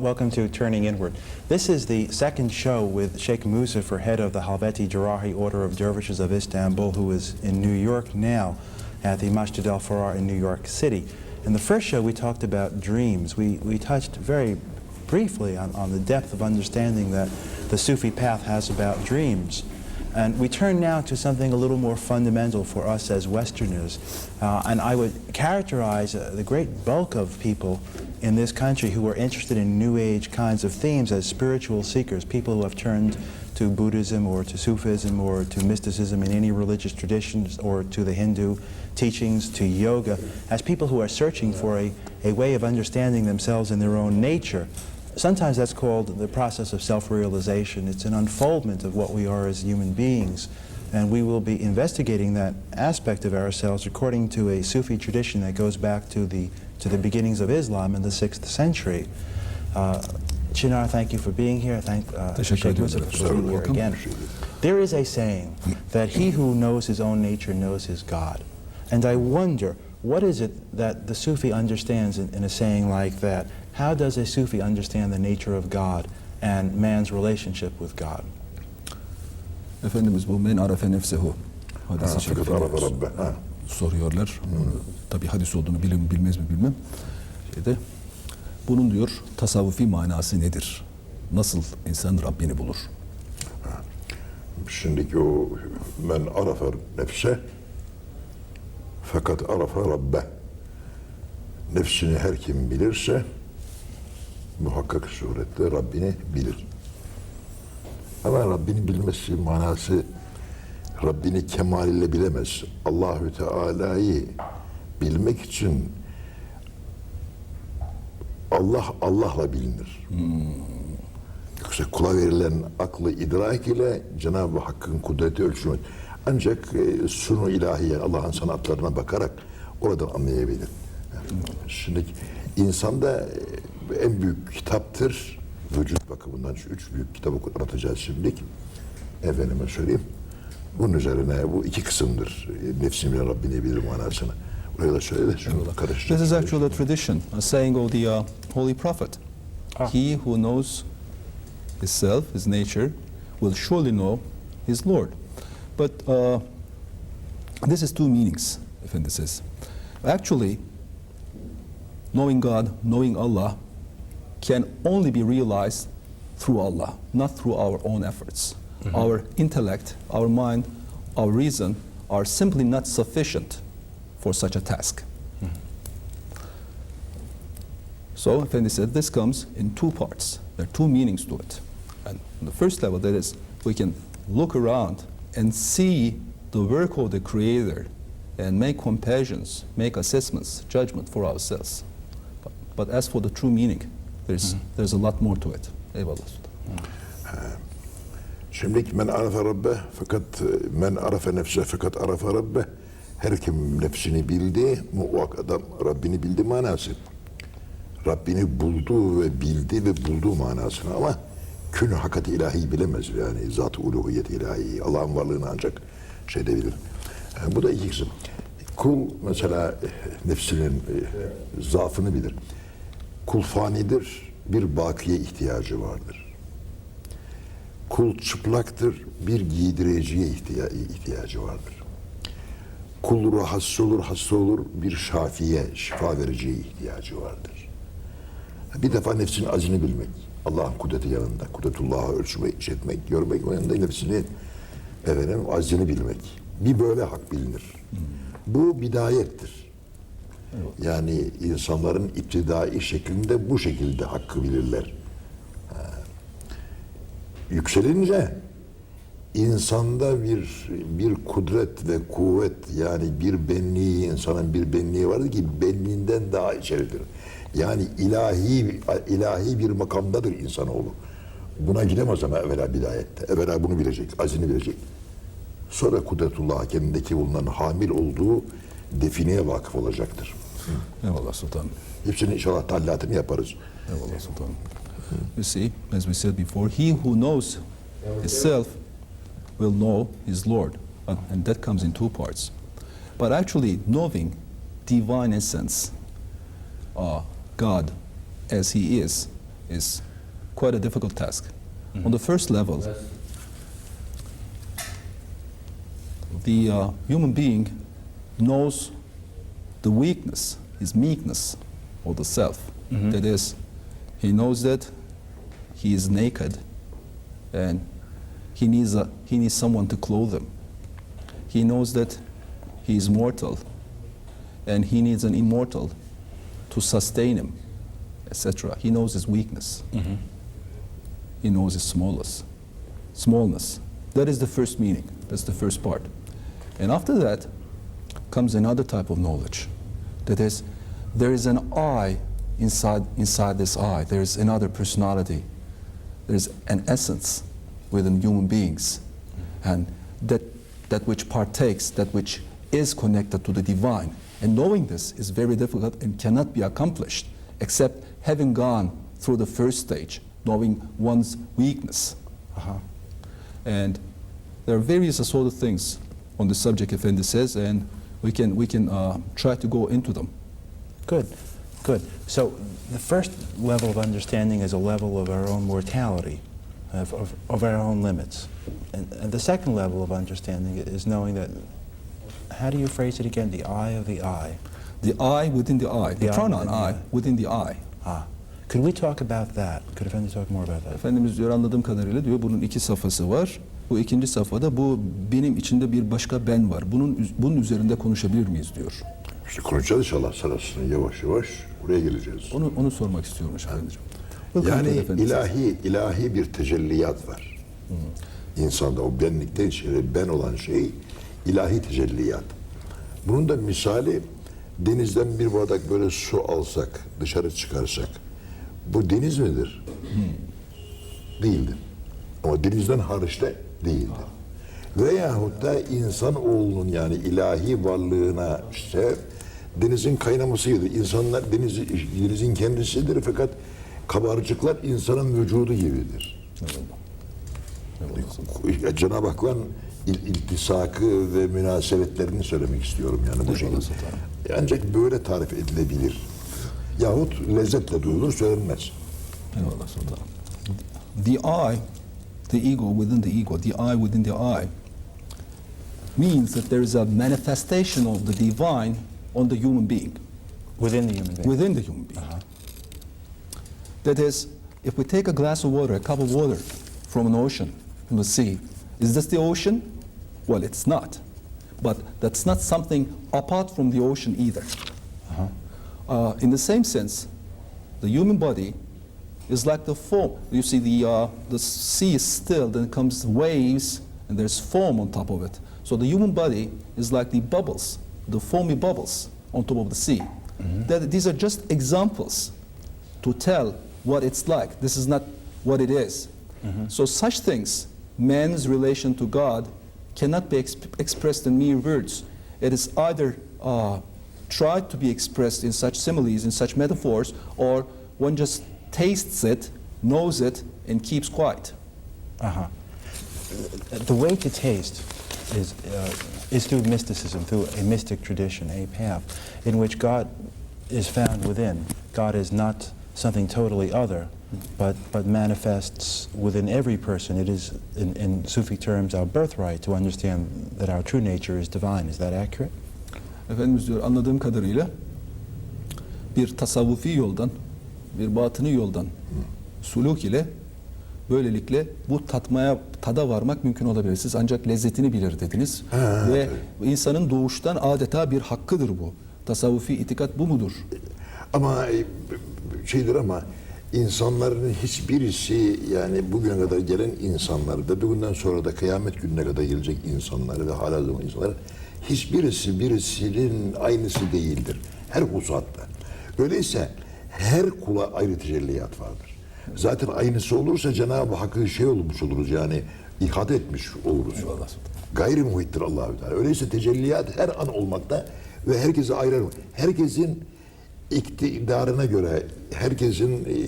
Welcome to Turning Inward. This is the second show with Sheikh Musafer, head of the Halveti Jarahi Order of Dervishes of Istanbul, who is in New York now at the Masjid al Farar in New York City. In the first show, we talked about dreams. We, we touched very briefly on, on the depth of understanding that the Sufi path has about dreams. And we turn now to something a little more fundamental for us as Westerners. Uh, and I would characterize uh, the great bulk of people in this country who are interested in New Age kinds of themes as spiritual seekers, people who have turned to Buddhism or to Sufism or to mysticism in any religious traditions or to the Hindu teachings, to yoga, as people who are searching for a, a way of understanding themselves in their own nature. Sometimes that's called the process of self-realization. It's an unfoldment of what we are as human beings. And we will be investigating that aspect of ourselves according to a Sufi tradition that goes back to the, to the beginnings of Islam in the 6th century. Uh, Chinar, thank you for being here. Thank uh, Sheikh ediyoruz for being here again. There is a saying that he who knows his own nature knows his God. And I wonder, what is it that the Sufi understands in, in a saying like that? How does a Sufi understand the nature of God and man's relationship with God? Efendimiz bu men arefe nefsehu hadisi Ha, şerifinde soruyorlar. Tabi hadis olduğunu bilir mi bilmez mi bilmem. Şeyde, bunun diyor tasavvufi manası nedir? Nasıl insan Rabbini bulur? Şimdiki o men arafa nefse fakat arafa Rabbe. Nefsini her kim bilirse muhakkak surette Rabbini bilir. Ama Rabbini bilmesi manası Rabbini kemaliyle bilemez. Allahü Teala'yı bilmek için Allah Allah'la bilinir. Yoksa kula verilen aklı idrak ile Cenab-ı Hakk'ın kudreti ölçülmez. Ancak e, sunu ilahiye Allah'ın sanatlarına bakarak oradan anlayabilir. Yani Şimdi insanda e, en büyük kitaptır vücut bakımından şu üç büyük kitabı anlatacağız şimdi. Efendime söyleyeyim. Bunun üzerine bu iki kısımdır. Nefsim ile Rabbini bilir manasını. Oraya da söyle de şunu karıştır. This is actually a tradition, a saying of the uh, Holy Prophet. He who knows himself, his nature, will surely know his Lord. But uh, this is two meanings, Effendi says. Actually, knowing God, knowing Allah, can only be realized through Allah, not through our own efforts. Mm-hmm. Our intellect, our mind, our reason are simply not sufficient for such a task. Mm-hmm. So, Effendi said, this comes in two parts. There are two meanings to it. And on the first level, that is, we can look around and see the work of the Creator and make comparisons, make assessments, judgment for ourselves. But, but as for the true meaning, there's, mm-hmm. there's a lot more to it. Eyvallah. Şimdi men arafe Rabbe fakat e, men arafe nefse fakat arafe Rabbe her kim nefsini bildi muhakkak adam Rabbini bildi manası. Rabbini buldu ve bildi ve buldu manasını ama kün hakati ilahi bilemez yani zat-ı uluhiyet ilahi Allah'ın varlığını ancak şeyde bilir. E, bu da iki kısım. Kul mesela e, nefsinin zaafını bilir. Kul fanidir, bir bakiye ihtiyacı vardır. Kul çıplaktır, bir giydireciye ihtiya- ihtiyacı vardır. Kul rahatsız olur, hasta olur, bir şafiye, şifa vericiye ihtiyacı vardır. Bir defa nefsin acını bilmek, Allah'ın kudreti yanında, kudretullah'a ölçmek, etmek, görmek, o yanında nefsini efendim acını bilmek. Bir böyle hak bilinir. Bu bidayettir. Yani insanların iptidai şeklinde bu şekilde hakkı bilirler yükselince insanda bir bir kudret ve kuvvet yani bir benliği insanın bir benliği vardır ki benliğinden daha içeridir. Yani ilahi ilahi bir makamdadır insanoğlu. Buna gidemez ama evvela bidayette. Evvela bunu bilecek, azini bilecek. Sonra kudretullah kendindeki bulunan hamil olduğu defineye vakıf olacaktır. Eyvallah Sultanım. Hepsinin inşallah tallatını yaparız. Eyvallah Sultanım. You see, as we said before, he who knows himself will know his Lord. Uh, And that comes in two parts. But actually, knowing divine essence, uh, God as he is, is quite a difficult task. On the first level, the uh, human being knows the weakness, his meekness or the self. That is, he knows that he is naked and he needs, a, he needs someone to clothe him. He knows that he is mortal and he needs an immortal to sustain him, etc. He knows his weakness. Mm-hmm. He knows his smallness. Smallness. That is the first meaning. That's the first part. And after that comes another type of knowledge. That is, there is an I inside, inside this I. There is another personality. There's an essence within human beings. And that, that which partakes, that which is connected to the divine. And knowing this is very difficult and cannot be accomplished except having gone through the first stage, knowing one's weakness. And there are various sort of things on the subject, Effendi says, and we can, we can uh, try to go into them. Good, good. So the first level of understanding is a level of our own mortality, of, of, of our own limits. And, and the second level of understanding is knowing that, how do you phrase it again? The eye of the eye. The eye within the eye, the, The pronoun within the I I. within the I. Ah. Could we talk about that? Could Effendi talk more about that? Efendimiz diyor anladığım kadarıyla diyor bunun iki safhası var. Bu ikinci safhada bu benim içinde bir başka ben var. Bunun bunun üzerinde konuşabilir miyiz diyor. İşte konuşacağız inşallah sırasını yavaş yavaş buraya geleceğiz. Onu onu sormak istiyormuş efendiciğim. Welcome Yani ilahi ilahi bir tecelliyat var. İnsanda o benlikten içeri ben olan şey ilahi tecelliyat. Bunun da misali denizden bir bardak böyle su alsak, dışarı çıkarsak bu deniz midir? Değildir. Ama denizden hariç de değildir. Veyahut da insanoğlunun yani ilahi varlığına işte denizin kaynamasıdır. İnsanlar deniz, denizin kendisidir fakat kabarcıklar insanın vücudu gibidir. Ya Cenab-ı Hak'la il- iltisakı ve münasebetlerini söylemek istiyorum yani bu şekilde. Ancak böyle tarif edilebilir. Yahut lezzetle duyulur söylenmez. Eyvallah sultanım. The I, the ego within the ego, the I within the I, means that there is a manifestation of the divine on the human being, Within the human being. within the human being. That is, if we take a glass of water, a cup of water from an ocean, from the sea, is this the ocean? Well, it's not. But that's not something apart from the ocean either. Uh, in the same sense, the human body is like the foam. You see, the, uh, the sea is still, then comes waves, and there's foam on top of it. So the human body is like the bubbles, the foamy bubbles on top of the sea. That, these are just examples to tell what it's like. This is not what it is. So such things, man's relation to God, cannot be exp- expressed in mere words. It is either uh, tried to be expressed in such similes, in such metaphors, or one just tastes it, knows it, and keeps quiet. Uh-huh. The way to taste is, uh, is through mysticism, through a mystic tradition, a path in which God is found within. God is not something totally other, but, but manifests within every person. It is, in, in Sufi terms, our birthright to understand that our true nature is divine. Is that accurate? Efendimiz diyor anladığım kadarıyla bir tasavvufi yoldan, bir batını yoldan suluk ile böylelikle bu tatmaya tada varmak mümkün olabilir. Siz ancak lezzetini bilir dediniz. Ha, Ve insanın doğuştan adeta bir hakkıdır bu. Tasavvufi itikat bu mudur? Ama e, şeydir ama insanların hiçbirisi yani bugüne kadar gelen insanlar ve bugünden sonra da kıyamet gününe kadar gelecek insanlar ve hala zaman insanlar hiçbirisi birisinin aynısı değildir. Her hususatta. Öyleyse her kula ayrı tecelliyat vardır. Zaten aynısı olursa Cenab-ı Hakk'ı şey olmuş oluruz yani ihade etmiş oluruz. Gayri muhittir Allahü Teala. Öyleyse tecelliyat her an olmakta ve herkese ayrı. Herkesin iktidarına göre, herkesin eee,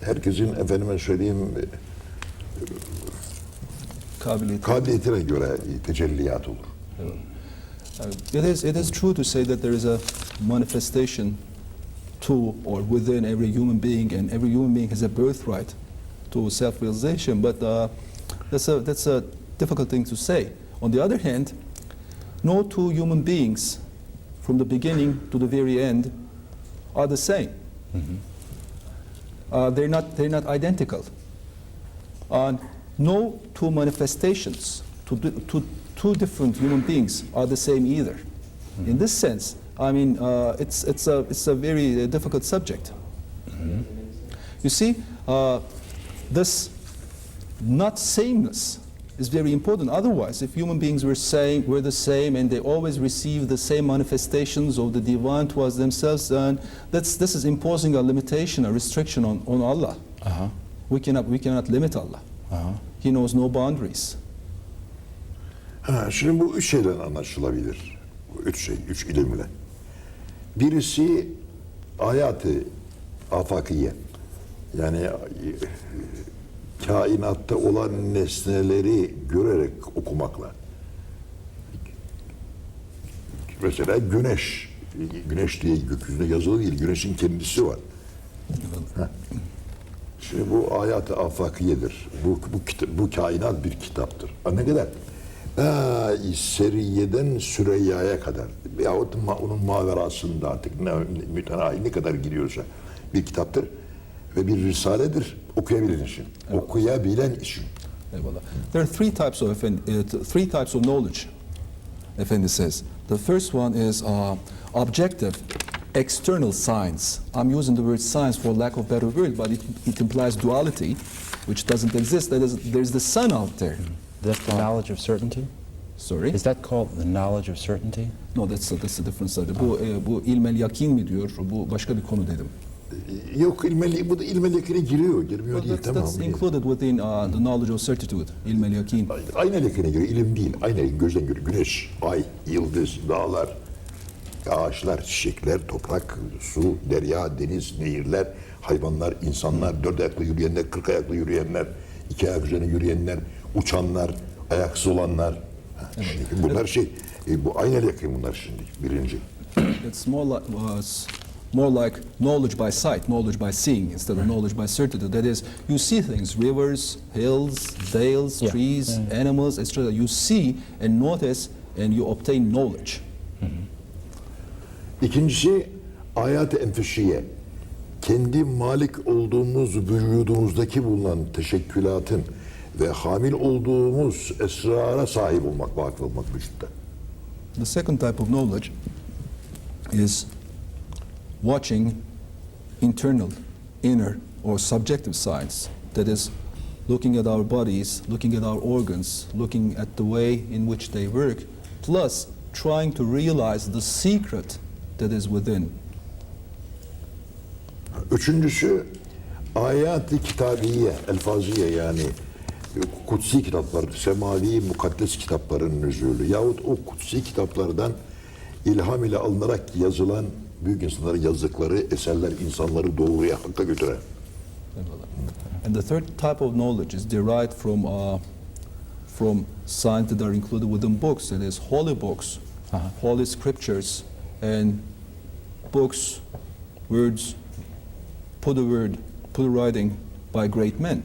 herkesin efendime söyleyeyim e, Kabiliyeti. kabiliyetine göre tecelliyat olur. Uh, It is, it is true to say that there is a manifestation to or within every human being, and every human being has a birthright to self-realization. But uh, that's a that's a difficult thing to say. On the other hand, no two human beings, from the beginning to the very end, are the same. Uh, they're not they're not identical. Uh, no two manifestations, two, two, two different human beings are the same either. In this sense, I mean, uh, it's, it's, a, it's a very uh, difficult subject. You see, uh, this not sameness is very important. Otherwise, if human beings were saying were the same and they always receive the same manifestations of the divine towards themselves, then that's, this is imposing a limitation, a restriction on, on Allah. Uh-huh. We cannot, we cannot limit Allah. Uh-huh. He knows no boundaries. Ha, şimdi bu üç şeyden anlaşılabilir. Bu Üç şey, üç ilimle. Birisi hayatı afakiye. Yani e, kainatta olan nesneleri görerek okumakla. Mesela güneş. Güneş diye gökyüzünde yazılı değil. Güneşin kendisi var. Şimdi bu hayat-ı afakiyedir. Bu, bu, bu kainat bir kitaptır. Ha, ne kadar? Seriye'den Süreyya'ya kadar yahut onun maverasında artık ne, mütenahi ne kadar gidiyorsa bir kitaptır ve bir risaledir. Okuyabilen için. Okuyabilen için. Eyvallah. There are three types of uh, t- three types of knowledge. Effendi says. The first one is uh, objective, external science. I'm using the word science for lack of better word, but it, it implies duality, which doesn't exist. That is, there's the sun out there. That's the knowledge of certainty? Sorry. Is that called the knowledge of certainty? No, that's a, that's a different study. Bu, e, bu ilmel yakin mi diyor? Bu başka bir konu dedim. Yok ilmeli, bu da ilmel yakine giriyor. Girmiyor Well, değil that's, tamam. that's included within uh, the knowledge of certitude. İlmel yakin. Aynen yakine giriyor. ilim değil. Aynen gözden görüyor. Güneş, ay, yıldız, dağlar, ağaçlar, çiçekler, toprak, su, derya, deniz, nehirler, hayvanlar, insanlar, dört ayaklı yürüyenler, kırk ayaklı yürüyenler, iki ayak üzerine yürüyenler, uçanlar, ayaksız olanlar. Şimdi bunlar şey, e, bu aynen yakın bunlar şimdi birinci. It's more like was more like knowledge by sight, knowledge by seeing instead of knowledge by certainty. That is, you see things, rivers, hills, dales, Yeah. trees, animals, etc. You see and notice, and you obtain knowledge. İkincisi ayat-ı enfüsiye. Kendi malik olduğumuz vücudumuzdaki bulunan teşekkülatın ve hamil olduğumuz esrara sahip olmak, vakıf olmak vücutta. The second type of knowledge is watching internal, inner, or subjective science. That is, looking at our bodies, looking at our organs, looking at the way in which they work, plus trying to realize the secret that is within. Üçüncüsü ayat-ı kitabiye, elfaziye yani kutsi kitaplar, semavi mukaddes kitapların nüzulü yahut o kutsi kitaplardan ilham ile alınarak yazılan büyük insanların yazdıkları eserler insanları doğruya, hakka götüren. And the third type of knowledge is derived from, uh, from signs that are included within books, that is, holy books, holy scriptures, and books, words, put a word, put a writing by great men.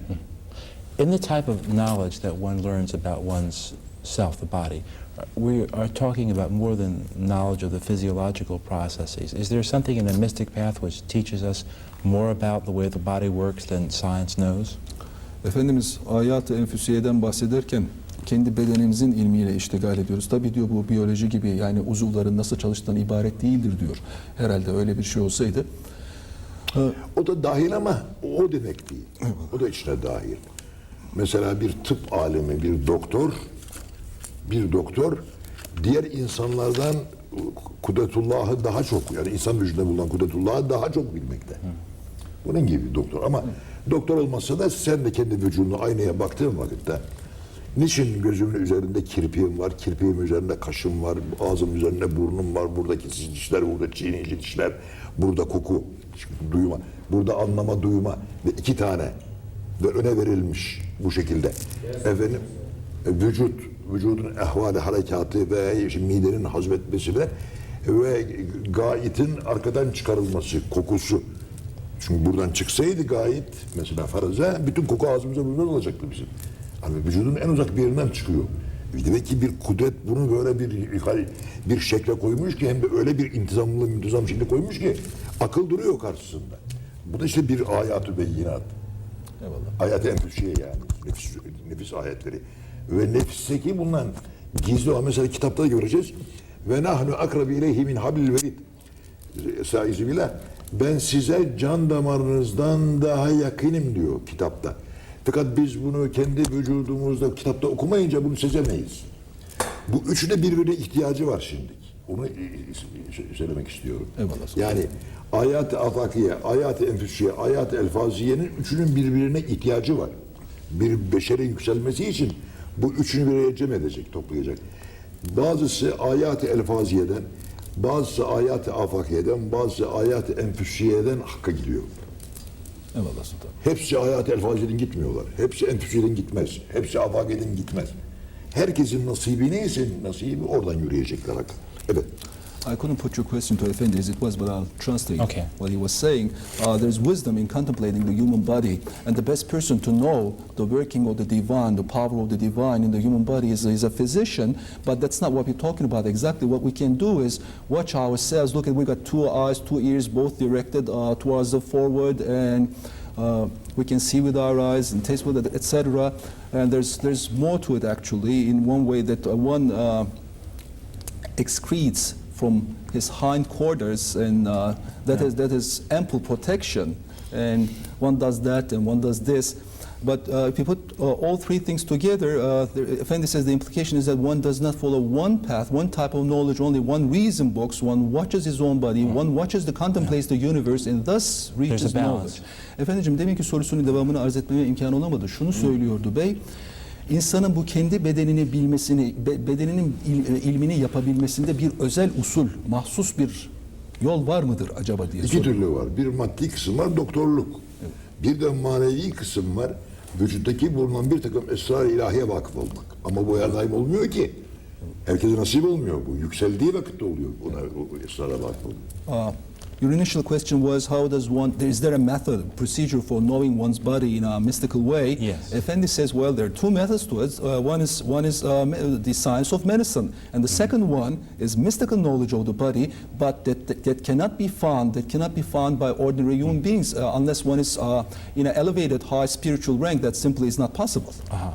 In the type of knowledge that one learns about one's self, the body, we are talking about more than knowledge of the physiological processes. Is there something in the mystic path which teaches us more about the way the body works than science knows? Efendimiz hayat-ı enfüsiyeden bahsederken kendi bedenimizin ilmiyle iştigal ediyoruz. Tabii diyor bu biyoloji gibi yani uzuvların nasıl çalıştığından ibaret değildir diyor. Herhalde öyle bir şey olsaydı. O da dahil ama o demek değil. O da içine dahil. Mesela bir tıp alemi, bir doktor, bir doktor diğer insanlardan kudretullahı daha çok, yani insan vücudunda bulunan kudretullahı daha çok bilmekte. Bunun gibi bir doktor. Ama doktor olmasa da sen de kendi vücuduna aynaya baktığın vakitte niçin gözümün üzerinde kirpiğim var, kirpiğim üzerinde kaşım var, ağzım üzerinde burnum var, buradaki dişler, burada çiğneyici dişler, burada koku, duyma, burada anlama, duyma ve iki tane ve öne verilmiş bu şekilde. Efendim, vücut, vücudun ehvali, harekatı ve işte midenin hazmetmesi ve ve gaitin arkadan çıkarılması, kokusu. Çünkü buradan çıksaydı gayet mesela faraza bütün koku ağzımıza burnumuz olacaktı bizim. Hani vücudun en uzak bir yerinden çıkıyor. Demek ki bir kudret bunu böyle bir bir şekle koymuş ki hem de öyle bir intizamlı müntizam şekle koymuş ki akıl duruyor karşısında. Bu da işte bir ayatü beyinat. Eyvallah. Ayet-i enfüsiye yani. Nefis, nefis ayetleri. Ve nefisteki bulunan gizli olan mesela kitapta da göreceğiz. Ve nahnu akrabi ileyhi min hablil verid. Saizi bile ben size can damarınızdan daha yakınım diyor kitapta. Fakat biz bunu kendi vücudumuzda kitapta okumayınca bunu sezemeyiz. Bu üçü de birbirine ihtiyacı var şimdi. Onu söylemek istiyorum. Eyvallah. Yani ayat-ı afakiye, ayat-ı enfüsiye, ayat-ı elfaziyenin üçünün birbirine ihtiyacı var. Bir beşere yükselmesi için bu üçünü bir araya cem edecek, toplayacak. Bazısı ayat-ı elfaziyeden, bazısı ayat-ı afakiyeden, bazısı ayat-ı enfüsiyeden hakka gidiyor. Eyvallah sultan. Hepsi ayat-ı elfaziyeden gitmiyorlar. Hepsi enfüsiyeden gitmez. Hepsi afakiyeden gitmez. Herkesin nasibi neyse nasibi oradan yürüyecekler hakka. Evet. I couldn't put your question to Effendi as it was, but I'll translate Okay. what he was saying. Uh, there's wisdom in contemplating the human body, and the best person to know the working of the divine, the power of the divine in the human body is, is a physician, but that's not what we're talking about. Exactly what we can do is watch ourselves. Look at we've got two eyes, two ears, both directed uh, towards the forward, and uh, we can see with our eyes and taste with it, etc. And there's there's more to it actually. In one way that uh, one. Uh, excretes from his hindquarters, and uh, that is that is ample protection. And one does that, and one does this. But uh, if you put uh, all three things together, uh, the, Effendi says the implication is that one does not follow one path, one type of knowledge, only one reads in books, one watches his own body, one watches the contemplates the universe, and thus reaches There's a balance. knowledge. Efendiciğim demin ki sorusunun devamını arz etmeme imkanı olamadı. Şunu söylüyordu bey. İnsanın bu kendi bedenini bilmesini, be- bedeninin il- e, ilmini yapabilmesinde bir özel usul, mahsus bir yol var mıdır acaba diye İki türlü var. Bir maddi kısım var, doktorluk. Bir de manevi kısım var. Vücuttaki bulunan bir takım esrar-ı ilahiye vakıf olmak. Bu bu her daim olmuyor ki. Herkese nasip olmuyor bu. Yükseldiği vakitte oluyor ona o esrara vakıf oluyor. Uh, your initial question was how does one, is there a method, procedure for knowing one's body in a mystical way? Yes. Effendi says, well, there are two methods to it. Uh, one is, one is uh, the science of medicine, and the second one is mystical knowledge of the body, but that, that, that cannot be found, that cannot be found by ordinary human beings uh, unless one is uh, in an elevated high spiritual rank. That simply is not possible. Uh-huh.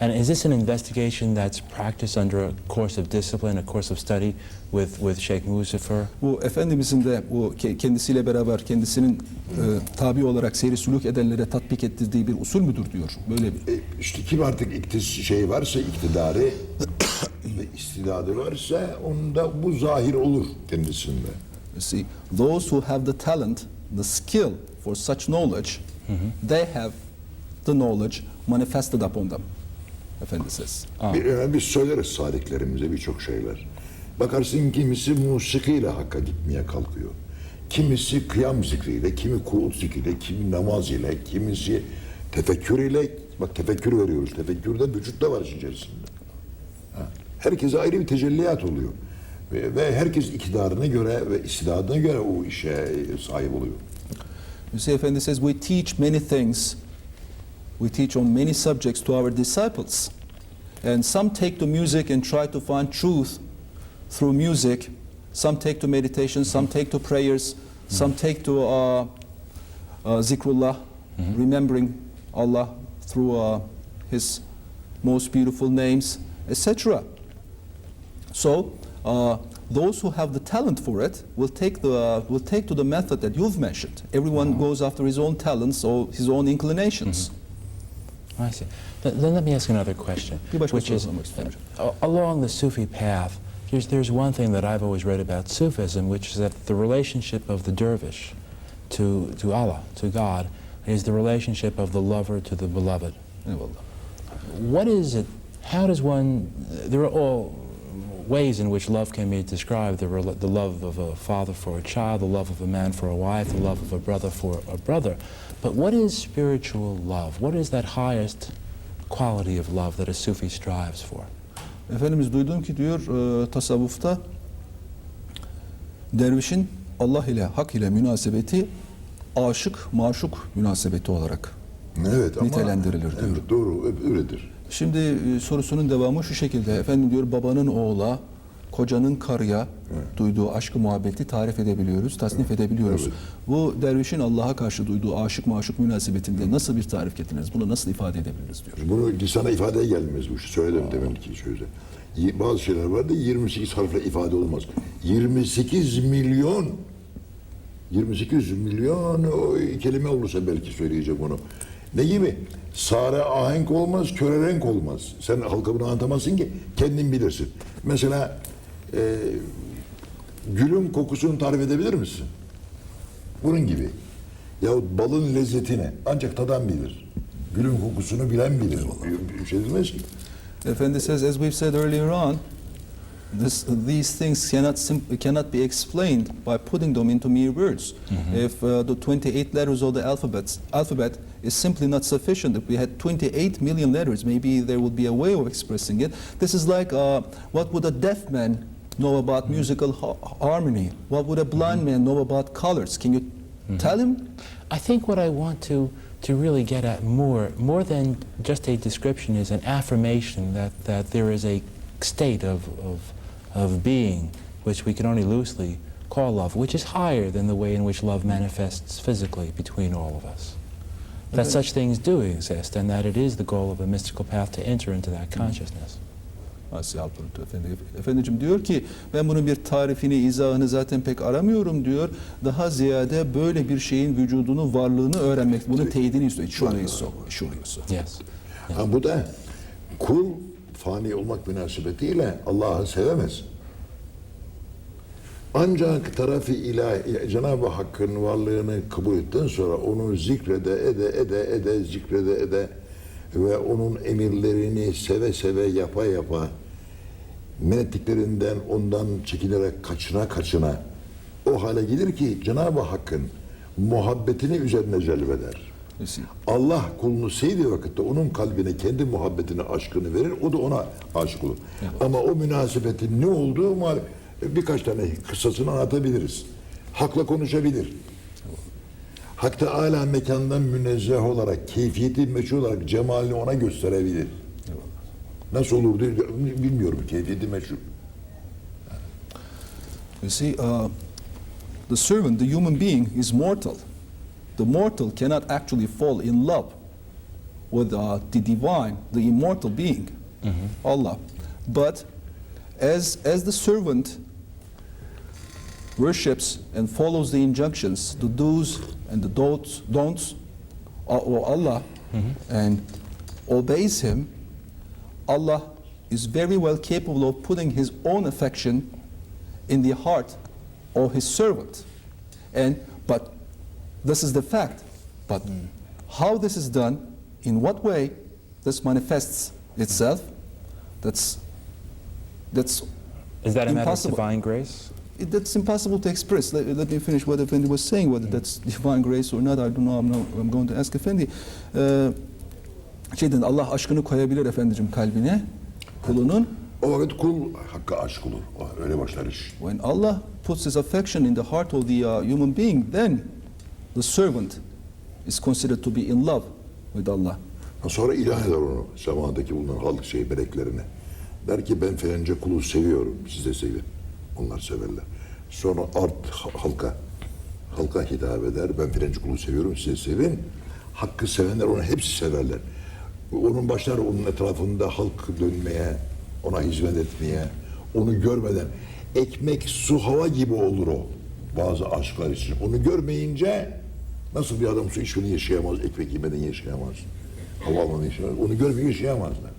And is this an investigation that's practiced under a course of discipline, a course of study with, with Sheikh Muzaffar? Bu Efendimizin de bu ke- kendisiyle beraber kendisinin e, tabi olarak seyri sülük edenlere tatbik ettirdiği bir usul müdür diyor. Böyle bir. E, işte kim artık iktis şey varsa iktidarı ve istidadı varsa onda bu zahir olur kendisinde. You see, those who have the talent, the skill for such knowledge, they have the knowledge manifested upon them. Efendi says. Bir, yani biz söyleriz sadiklerimize birçok şeyler. Bakarsın kimisi musikiyle hakka gitmeye kalkıyor. Kimisi kıyam zikriyle, kimi kuğut zikriyle, kimi namaz ile, kimisi tefekkür ile. Bak tefekkür veriyoruz. Tefekkür de vücutta var içerisinde. Ha. Herkese ayrı bir tecelliyat oluyor. Ve, ve herkes iktidarına göre ve istidadına göre o işe sahip oluyor. You see, Effendi says, we teach many things. We teach on many subjects to our disciples. And some take to music and try to find truth through music. Some take to meditation, some take to prayers, some take to uh, uh, zikrullah, remembering Allah through uh, His most beautiful names, etc. So uh, those who have the talent for it will take the uh, will take to the method that you've mentioned. Everyone goes after his own talents or his own inclinations. I see. But then let me ask another question, which is uh, along the Sufi path. There's, there's one thing that I've always read about Sufism, which is that the relationship of the dervish to, to Allah, to God, is the relationship of the lover to the beloved. What is it? How does one? There are all ways in which love can be described: the, the love of a father for a child, the love of a man for a wife, the love of a brother for a brother. But what is spiritual love? What is that highest quality of love that a Sufi strives for? Efendimiz duydum ki diyor e, tasavvufta Dervişin Allah ile, hak ile münasebeti aşık, maşuk münasebeti olarak. Evet ama Nitelendirilir, değil mi? Evet, doğru öyledir. Şimdi e, sorusunun devamı şu şekilde. Efendim diyor babanın oğula, kocanın karıya duyduğu aşkı muhabbeti tarif edebiliyoruz, tasnif edebiliyoruz. Evet. Bu dervişin Allah'a karşı duyduğu aşık maşuk münasebetinde nasıl bir tarif getiririz? Bunu nasıl ifade edebiliriz diyor. Bunu lisana ifadeye gelmez bu. Söyledim demin ki sözde. Bazı şeyler vardı 28 harfle ifade olmaz. 28 milyon 28 milyon o kelime olursa belki söyleyecek onu. Ne gibi? Sare ahenk olmaz, köre renk olmaz. Sen halka bunu anlatamazsın ki kendin bilirsin. Mesela e, gülün kokusunu tarif edebilir misin? Bunun gibi. Yahut balın lezzetini ancak tadan bilir. Gülün kokusunu bilen bilir. Bir, şey bilmez ki. Efendi says, as we've said earlier on, this, these things cannot, cannot be explained by putting them into mere words. If uh, the 28 letters of the alphabet, alphabet is simply not sufficient, if we had 28 million letters, maybe there would be a way of expressing it. This is like uh, what would a deaf man know about musical ha- harmony? What would a blind man know about colors? Can you tell him? I think what I want to, to really get at more, more than just a description, is an affirmation that, that there is a state of, of, of being which we can only loosely call love, which is higher than the way in which love manifests physically between all of us. That such things do exist, and that it is the goal of a mystical path to enter into that consciousness. Asya Alparutu Efendi. Efendicim diyor ki ben bunun bir tarifini, izahını zaten pek aramıyorum diyor. Daha ziyade böyle bir şeyin vücudunu, varlığını öğrenmek, bunun teyidini istiyor. Şurayı so, şurayı so. Yes. Ha, bu da kul fani olmak münasebetiyle Allah'ı sevemez. Ancak tarafı ilahi, Cenab-ı Hakk'ın varlığını kabul ettikten sonra onu zikrede, ede, ede, ede, zikrede, ede ve onun emirlerini seve seve yapa yapa men ettiklerinden ondan çekinerek kaçına kaçına o hale gelir ki Cenab-ı Hakk'ın muhabbetini üzerine celbeder. Allah kulunu sevdiği vakitte onun kalbine kendi muhabbetini, aşkını verir. O da ona aşık olur. Ama o münasebetin ne olduğu malum. Birkaç tane kıssasını anlatabiliriz. Hakla konuşabilir. Hak Teala mekandan münezzeh olarak, keyfiyeti meşhur olarak cemalini ona gösterebilir. Nasıl olur diye bilmiyorum. Keyfiyeti meşhur. You see, uh, the servant, the human being, is mortal. The mortal cannot actually fall in love with uh, the divine, the immortal being, Allah. But as, as the servant worships and follows the injunctions, the do's and the don'ts, don'ts of of Allah, mm-hmm. and obeys Him, Allah is very well capable of putting His own affection in the heart of His servant. And but this is the fact. But mm. how this is done, in what way this manifests itself, that's that's Is that a matter of divine grace? İt, that's impossible to express. Let, let me finish what Effendi was saying, whether that's divine grace or not, I don't know. I'm, not, I'm going to ask Effendi. Ee, şeyden Allah aşkını koyabilir Efendicim kalbine kulunun. O vakit kul Hakk'a aşık olur. Öyle başlar iş. When Allah puts His affection in the heart of the uh, human being, then the servant is considered to be in love with Allah. Sonra ilah eder onu semadaki bulunan halk şey meleklerine. Der ki ben filanca kulu seviyorum. Siz de sevin. Onlar severler. Sonra art ha- halka halka hitap eder. Ben filanca kulu seviyorum. Siz de sevin. Hakkı sevenler onu hepsi severler. Onun başlar onun etrafında halk dönmeye, ona hizmet etmeye, onu görmeden ekmek, su, hava gibi olur o bazı aşklar için. Onu görmeyince nasıl bir adam su içmeden yaşayamaz, ekmek yemeden yaşayamaz, hava almadan yaşayamaz. Onu görmeyince yaşayamazlar.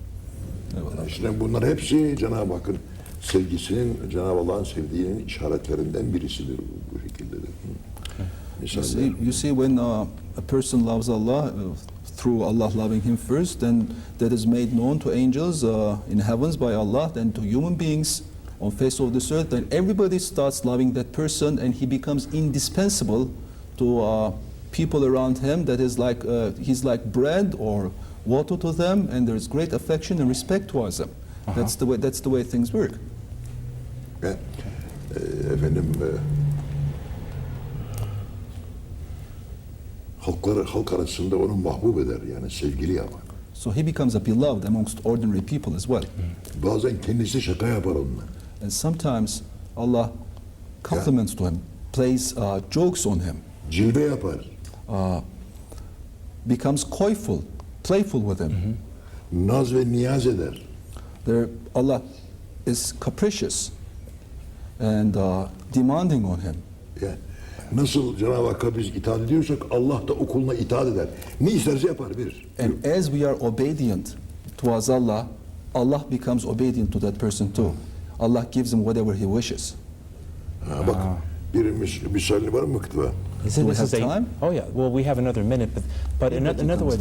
Yani işte bunlar hepsi Cenab-ı Hakk'ın sevgisinin, Cenab-ı Allah'ın sevdiğinin işaretlerinden birisidir bu, bu şekildedir. Hı. You see, you see when uh, a person loves Allah uh, through Allah loving him first, then that is made known to angels uh, in heavens by Allah, then to human beings on face of this earth, then everybody starts loving that person and he becomes indispensable to uh, people around him. That is like uh, he's like bread or water to them, and there is great affection and respect towards them. That's the way. That's the way things work. özellikle. E, efendim e, halklar, halk arasında onu mahbub eder yani sevgili yapar. So he becomes a beloved amongst ordinary people as well. Bazen kendisi şaka yapar onunla. And sometimes Allah compliments to him, plays uh, jokes on him. Cilve yapar. Uh, becomes coyful, playful with him. Naz ve niyaz eder. There, Allah is capricious and uh, demanding on him. Ya, nasıl Cenab-ı Hakk'a biz itaat ediyorsak Allah da o kuluna itaat eder. Ne isterse yapar verir. And as we are obedient towards Allah, Allah becomes obedient to that person too. Allah gives him whatever he wishes. Ha, bak bir mis- misali var mı kıtva? Is Do we this have is a- time? oh yeah. Well, we have another minute, but but another, another way.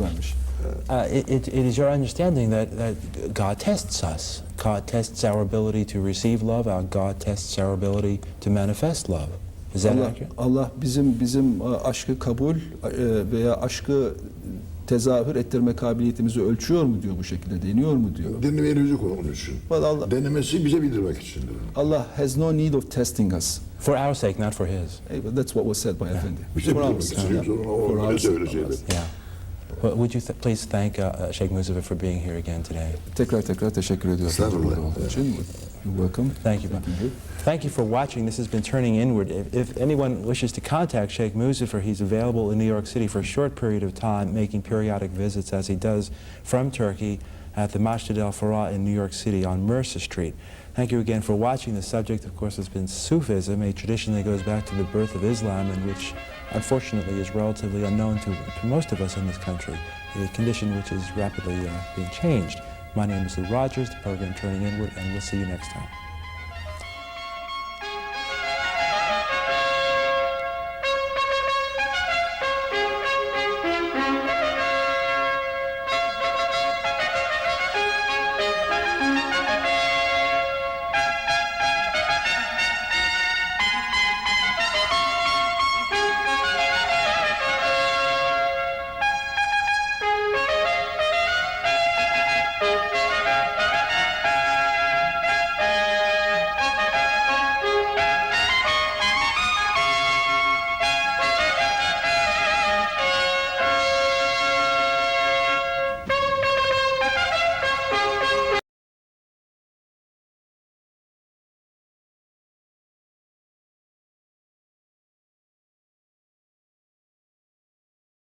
Uh, it, it, it is your understanding that, that God tests us. God tests our ability to receive love. Our God tests our ability to manifest love. Is that Allah, accurate? Allah bizim bizim uh, aşkı kabul uh, veya aşkı tezahür ettirme kabiliyetimizi ölçüyor mu diyor bu şekilde, deniyor mu diyor. Denemeye rüzuk onun için. Allah, Denemesi bize bildirmek içindir. Allah has no need of testing us. For our sake, not for His. That's what was said by Efendi. Bize For our bildirmek sake. için. Sonra For our sake. Yeah. Well, would you th- please thank uh, uh, Sheikh Muzaffar for being here again today? Tekrar tekrar teşekkür ediyorum. Estağfurullah. You're welcome. Thank you. Thank you for watching. This has been Turning Inward. If, if anyone wishes to contact Sheikh Muzaffar, he's available in New York City for a short period of time, making periodic visits as he does from Turkey at the Masjid al Farah in New York City on Mercer Street. Thank you again for watching. The subject, of course, has been Sufism, a tradition that goes back to the birth of Islam and which, unfortunately, is relatively unknown to, to most of us in this country, a condition which is rapidly uh, being changed. My name is Lou Rogers, the program Turning Inward, and we'll see you next time.